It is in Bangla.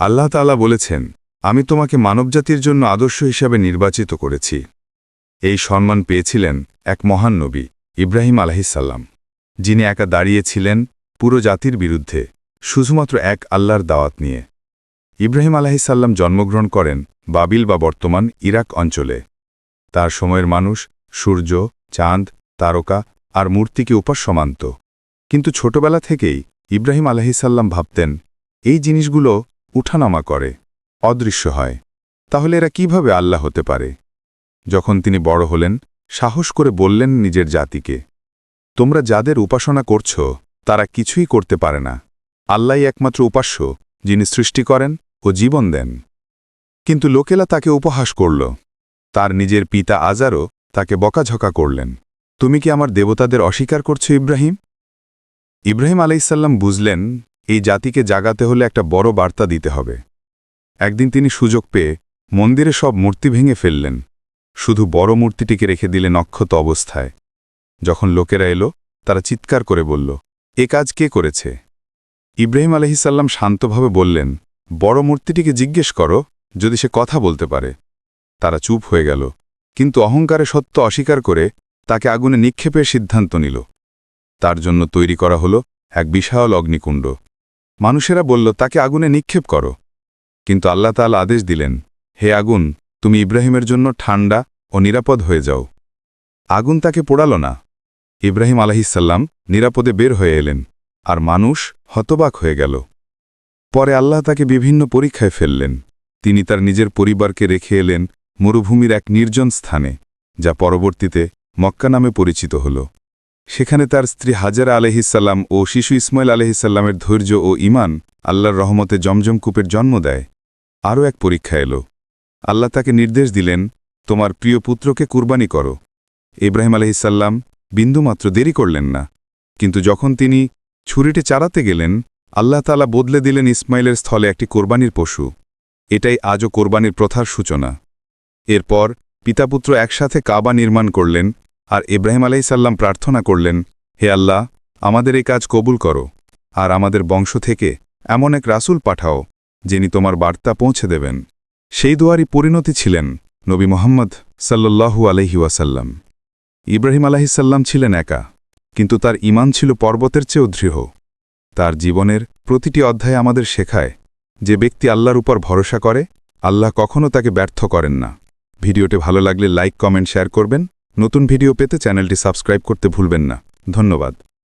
আল্লাহ তাআলা বলেছেন, আমি তোমাকে মানবজাতির জন্য আদর্শ হিসাবে নির্বাচিত করেছি। এই সম্মান পেয়েছিলেন এক মহান নবী, ইব্রাহিম আলাহিসাল্লাম যিনি একা দাঁড়িয়েছিলেন পুরো জাতির বিরুদ্ধে, শুধুমাত্র এক আল্লাহর দাওয়াত নিয়ে। ইব্রাহিম আলাহিসাল্লাম জন্মগ্রহণ করেন বাবিল বা বর্তমান ইরাক অঞ্চলে। তার সময়ের মানুষ সূর্য, চাঁদ, তারকা আর মূর্তিকে উপাস্য মানত কিন্তু ছোটবেলা থেকেই ইব্রাহিম আলাহিসাল্লাম ভাবতেন, এই জিনিসগুলো উঠানামা করে, অদৃশ্য হয়। তাহলে এরা কীভাবে আল্লাহ হতে পারে? যখন তিনি বড় হলেন, সাহস করে বললেন নিজের জাতিকে, তোমরা যাদের উপাসনা করছ, তারা কিছুই করতে পারে না। আল্লাহই একমাত্র উপাস্য, যিনি সৃষ্টি করেন ও জীবন দেন। কিন্তু লোকেলা তাকে উপহাস করল। তার নিজের পিতা আজারও তাকে বকাঝকা করলেন, তুমি কি আমার দেবতাদের অস্বীকার করছ ইব্রাহিম? ইব্রাহিম আলাইসাল্লাম বুঝলেন এই জাতিকে জাগাতে হলে একটা বড় বার্তা দিতে হবে। একদিন তিনি সুযোগ পেয়ে মন্দিরে সব মূর্তি ভেঙে ফেললেন। শুধু বড় মূর্তিটিকে রেখে দিলেন অক্ষত অবস্থায়। যখন লোকেরা এলো, তারা চিৎকার করে বলল, এ কাজ কে করেছে? ইব্রাহিম আলহিসাল্লাম শান্তভাবে বললেন, বড় মূর্তিটিকে জিজ্ঞেস করো, যদি সে কথা বলতে পারে। তারা চুপ হয়ে গেল। কিন্তু অহংকারে সত্য অস্বীকার করে তাকে আগুনে নিক্ষেপের সিদ্ধান্ত নিল। তার জন্য তৈরি করা হল এক বিশাল অগ্নিকুণ্ড। মানুষেরা বলল, তাকে আগুনে নিক্ষেপ করো। কিন্তু আল্লাহ তাল আদেশ দিলেন, হে আগুন, তুমি ইব্রাহিমের জন্য ঠান্ডা ও নিরাপদ হয়ে যাও। আগুন তাকে পোড়াল না। ইব্রাহিম আলহিসাল্লাম নিরাপদে বের হয়ে এলেন, আর মানুষ হতবাক হয়ে গেল। পরে আল্লাহ তাকে বিভিন্ন পরীক্ষায় ফেললেন। তিনি তার নিজের পরিবারকে রেখে এলেন মরুভূমির এক নির্জন স্থানে, যা পরবর্তীতে মক্কা নামে পরিচিত হল। সেখানে তার স্ত্রী হাজারা আলহিসাল্লাম ও শিশু ইসমাইল আলহিসাল্লামের ধৈর্য ও ইমান আল্লাহর রহমতে জমজম কূপের জন্ম দেয়। আরও এক পরীক্ষা এলো। আল্লাহ তাকে নির্দেশ দিলেন, তোমার প্রিয় পুত্রকে কুরবানি করো। ইব্রাহিম আলহিসাল্লাম বিন্দুমাত্র দেরি করলেন না। কিন্তু যখন তিনি ছুরিটি চারাতে গেলেন, আল্লাহ তালা বদলে দিলেন ইসমাইলের স্থলে একটি কোরবানির পশু। এটাই আজও কোরবানির প্রথার সূচনা। এরপর পিতাপুত্র একসাথে কাবা নির্মাণ করলেন আর ইব্রাহিম আলাইসাল্লাম প্রার্থনা করলেন, হে আল্লাহ, আমাদের এই কাজ কবুল করো, আর আমাদের বংশ থেকে এমন এক রাসূল পাঠাও, যিনি তোমার বার্তা পৌঁছে দেবেন। সেই দোয়ারই পরিণতি ছিলেন নবী মোহাম্মদ সাল্লু আলহি ওয়াসাল্লাম। ইব্রাহিম আলাহিসাল্লাম ছিলেন একা, কিন্তু তার ইমান ছিল পর্বতের চেয়েও দৃঢ়। তার জীবনের প্রতিটি অধ্যায় আমাদের শেখায় যে ব্যক্তি আল্লাহর উপর ভরসা করে, আল্লাহ কখনও তাকে ব্যর্থ করেন না। ভিডিওটি ভালো লাগলে লাইক, কমেন্ট, শেয়ার করবেন। নতুন ভিডিও পেতে চ্যানেলটি সাবস্ক্রাইব করতে ভুলবেন না। ধন্যবাদ।